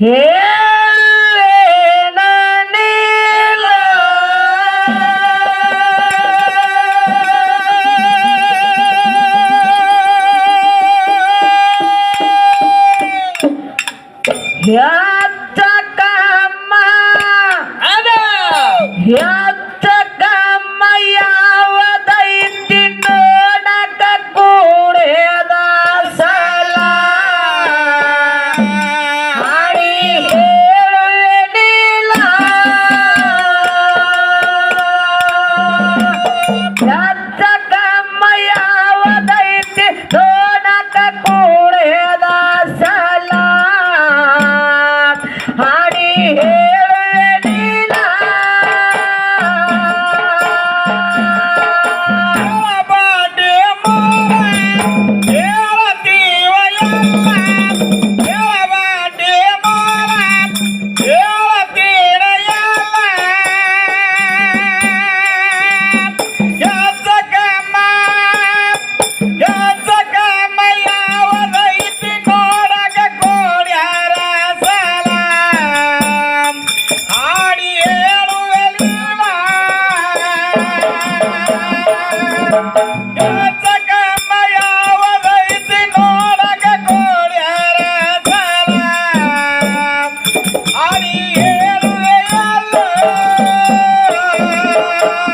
Hey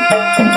Música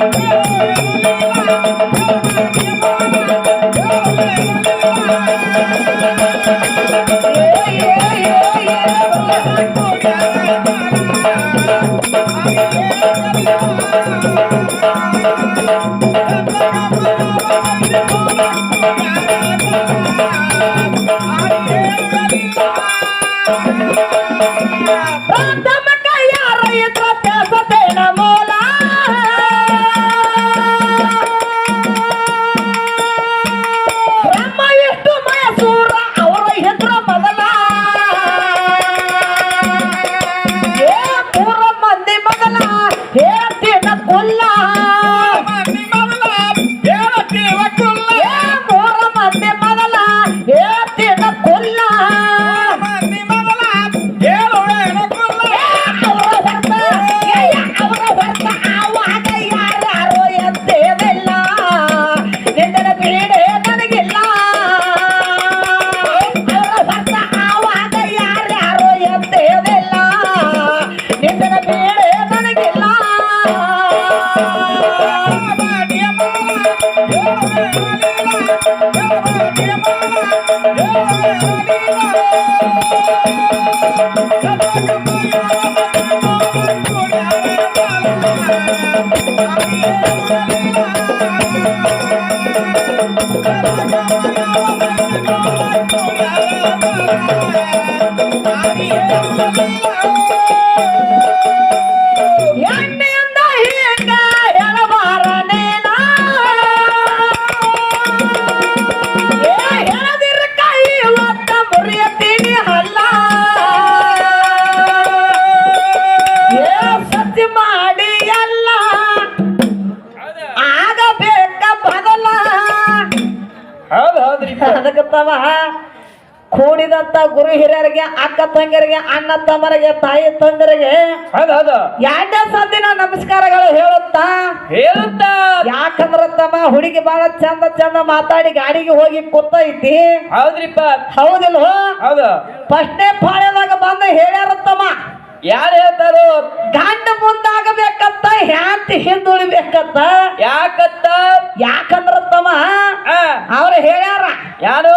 Thank you. ಕೂಡಿದಂತ ಗುರು ಹಿರಿಯರಿಗೆ ಅಕ್ಕ ತಂಗಿಯರಿಗೆ ಅಣ್ಣ ತಮ್ಮರಿಗೆ ತಾಯಿ ತಂದರಿಗೆ ಎರಡನೇ ಸಂದಿನ ನಮಸ್ಕಾರಗಳು ಹೇಳುತ್ತಾ? ಹೇಳುತ್ತ? ಯಾಕಂದ್ರ ತಮ್ಮ ಹುಡುಗಿ ಬಹಳ ಚಂದ ಚಂದ ಮಾತಾಡಿ ಗಾಡಿಗೆ ಹೋಗಿ ಕೂತೈತಿ. ಹೌದ್ರಿಪ್ಪ. ಹೌದಿಲ್ಲ ಹೌದು. ಫಸ್ಟ್ನೇ ಪಾಳ್ಯದಾಗ ಬಂದು ಹೇಳ್ಯಾರ ತಮ್ಮ. ಯಾರು ಹೇಳ್ತಾರೋ? ಗಂಡ ಮುಂದಾಗಬೇಕಂತ ಹ್ಯಾಂತಿ ಹಿಂದುಳಿಬೇಕಂತ. ಯಾಕತ್ತ ಯಾಕಂದ್ರ ತಮ್ಮ ಅವ್ರು ಹೇಳ್ಯಾರ ಯಾರು?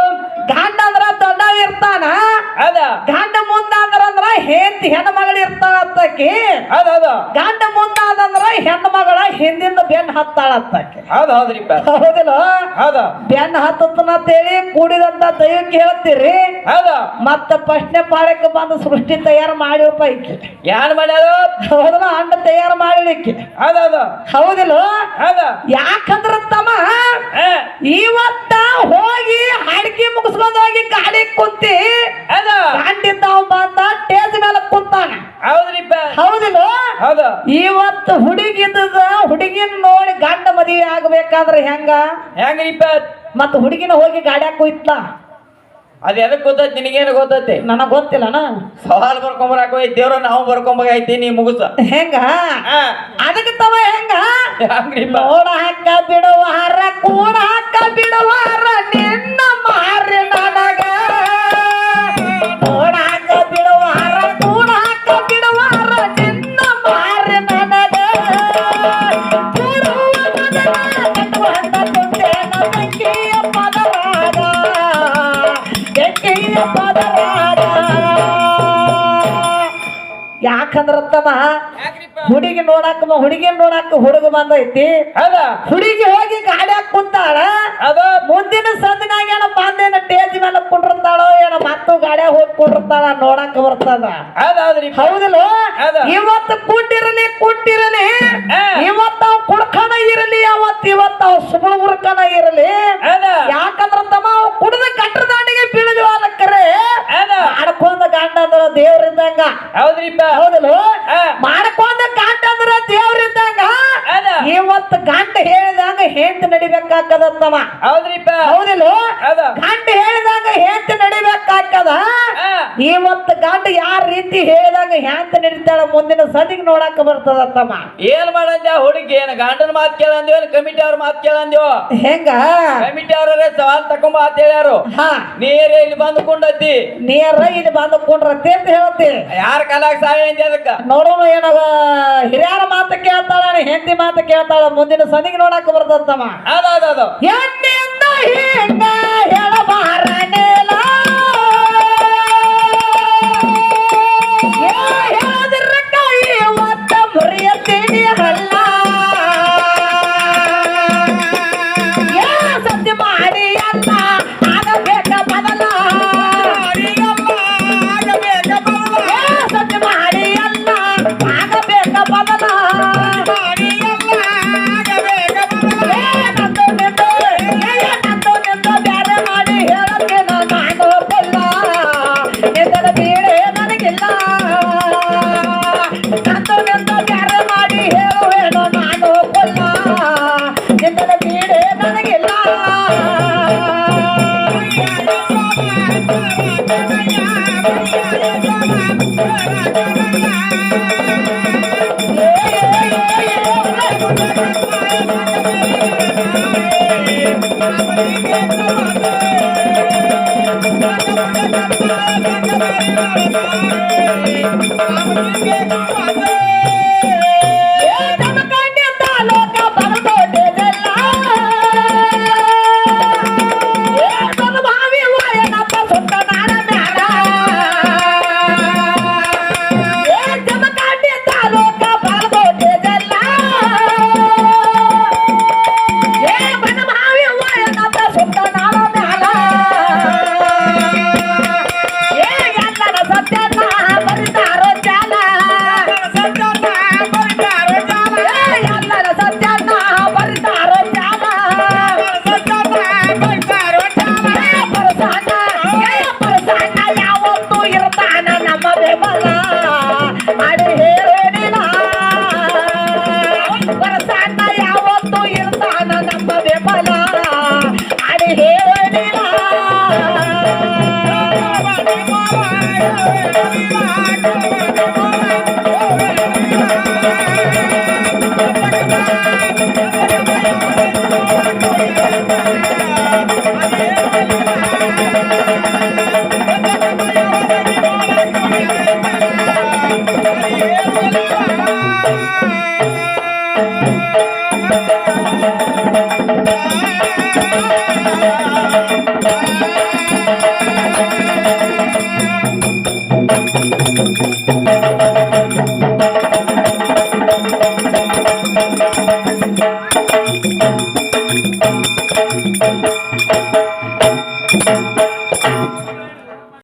ಗಂಡ ಅಂದ್ರ ದೊಡ್ಡವ ಇರ್ತಾನ? ಅದ. ಗಂಡ ಮುಂದಾದ್ರ ಅಂದ್ರ ಹೆಂಡತಿ ಹೆಣ್ಣು ಮಗಳು ಇರ್ತಾಳ ಅಂತಕಿ? ಅದ ಹೌದು ಗಂಡ ಮುಂದಾದಂದ್ರ ಹೆಣ್ಣು ಮಗಳ ಹಿಂದಿಂದ ಬೆನ್ನ ಹತ್ತಾಳ ಅಂತಕಿ. ಹೌದು ಹೌದ್ರಿ ಹೌದಿಲ್ಲ? ಹೌದು ಬೆನ್ನ ಹತ್ತಂತೇಳಿ ಕೂಡಿದಂತ ದೈವಕ್ಕೆ ಹೇಳ್ತೀರಿ? ಹೌದ ಮತ್ತ ಪ್ರಶ್ನೆ ಪಾಳಕ್ಕೆ ಬಂದು ಸೃಷ್ಟಿ ತಯಾರು ಮಾಡಿ ಈಕಿ. ಯಾರು ಮಾಡ್ಯಾರ ಹೌದಲ್ಲ? ಹಣ್ಣ ತಯಾರು ಮಾಡಲಿಕ್ಕೆ ಹೌದು ಹೌದು ಹೌದಿಲ್ಲ? ಹೌದ ಯಾಕಂದ್ರ ತಮ್ಮ ಇವತ್ತ ಹೋಗಿ ಹಾಡಿಕೆ ಮುಗಿಸ್ಕೊಂಡ್ ಹೋಗಿ ಗಾಡಿ ಕುಂತಿ ಗಂಡಿದ್ದಾವ್ ಬಂದ ಟೇಜ್ ಮೇಲೆ ಕುಂತಾನ. ಹೌದ್ರಿಪ್ಪ ಹೌದಿಲ್ಲ ಹೌದು. ಇವತ್ತು ಹುಡುಗಿದ ಹುಡುಗಿನ ನೋಡಿ ಗಂಡ ಮದುವೆ ಆಗ್ಬೇಕಾದ್ರೆ ಹೆಂಗ? ಹೆಂಗ್ರಿಪ್ಪ ಮತ್ತ ಹುಡುಗಿನ ಹೋಗಿ ಗಾಡ್ಯಾಗ ಕುಯ್ತ್ಲ? ಅದ್ ಎದಕ್ ಗೊತ್ತೈತಿ ನಿನಗೇನು ಗೊತ್ತೈತಿ? ನನಗೆ ಗೊತ್ತಿಲ್ಲನ? ಸವಾಲ್ ಬರ್ಕೊಂಬರಾಕ ದೇವ್ರ ನಾವು ಬರ್ಕೊಂಬಗೈತಿ ನೀ ಮುಗಿಸ. ಹೆಂಗ? ಅದಕ್ಕೆ ತವ ಹೆಂಗ? ನೋಡ ಹಾಕ ಬಿಡುವಾರ ಕೂಡ ಹಾಕ ಬಿಡುವಾರ ನಿನ್ನ ಮಾರಿ ನನಗ ಯಾಕಂದ್ರ ತಮ್ಮ ಹುಡುಗಿ ನೋಡಾಕ ಹುಡುಗಿ ನೋಡಾಕ ಹುಡುಗ ಬಂದೈತಿ. ಅದ ಹುಡುಗಿ ಹೋಗಿ ಗಾಡ್ಯಾಗ ಕುಂತಾಳ. ಅದ ಮುಂದಿನ ಸಂದಿನಾಗ ಏನ ಬಂದೇನ ಟೇಜ್ ಮೇಲೆ ಕುಂಡಿರ್ತಾಳೋ ಏನ ಮತ್ತು ಗಾಡ್ಯಾಗ ಹೋಗಿ ಕುಂಡಿರ್ತಾಳ ನೋಡಾಕ ಬರ್ತದ. ಹೌದಲ್ಲ. ಇವತ್ತು ಕುಂಡಿರಲಿ ಹಾ. ಇವತ್ತ ಅವ್ ಕುಡ್ಕನ ಇರಲಿ ಅವತ್ ಇವತ್ತ ಅವ್ ಸುಬಳ ಉರ್ಕನ ಇರಲಿ. ಯಾಕಂದ್ರ ತಮ್ಮ ಅವ್ ಕುಡ್ದ ಕಟ್ರ ದಾಂಡಿಗೆ ಬೀಳದ್ವ ಅಲ್ಲಕ್ಕರೆ ಹೌದ. ಮಾಡ್ಕೊಂಡ ಗಂಡ ಅಂದ್ರ ದೇವ್ರಿದ್ದಂಗ ಹೌದ್ರಿಪ್ಪ ಹೌದಿಲ್ಲ? ಹಾ. ಮಾಡ್ಕೊಂಡ ಗಂಡ ಅಂದ್ರ ದೇವ್ರಿದ್ದಾಗ ಇವತ್ತು ಗಂಟ ಹೇಳಿದಂಗ ಹೆಂತ ನಡಿಬೇಕಾಗದ ಹೌದ್ರಿಪ್ಪ. ಹೌದಿಲ್ಲ? ಹೌದ ಇವತ್ತು ಗಂಡ ಯಾರ ರೀತಿ ಹೇಳಿದಾಗ ಹೆಂತ ನಡೀತಾಳ ಮುಂದಿನ ಸದಿಗೆ ನೋಡಾಕ ತಮ್ಮ ಏನ್ ಮಾಡಂದ ಹುಡುಗಿ? ಏನ್ ಗಂಡನ ಮಾತ್ ಕೇಳಂದೇವ ಕಮಿಟಿ ಅವ್ರ ಮಾತ್ ಕೇಳಂದೇವ ಹೆಂಗ? ಕಮಿಟಿ ಅವ್ರೇ ಸವಾಲ್ ತಕೊಂಬ ಅಂತ ಹೇಳ್ಯಾರು. ಹಾ. ನೀರೇ ಇಲ್ಲಿ ಬಂದು ಕೊಂಡತಿ ನೀರ ಇಲ್ಲಿ ಬಂದು ಅಂತ ಹೇಳತಿ. ಯಾರ ಕಾಲಾಗ ಸಾಯ ಅದಕ್ಕ? ನೋಡೋಣ ಏನಾಗ ಹಿರಿಯರ ಮಾತು ಕೇಳ್ತಾಳ ಹೆಂಡತಿ ಮಾತು ಕೇಳ್ತಾಳ ಮುಂದಿನ ಸದಿಗೆ ನೋಡಕ್ ಬರ್ತದ ತಮ್ಮ ಅದೌದ್ ಹೆಂಡಿ ಅಂತ ಹಿಂಗ Emenda da B.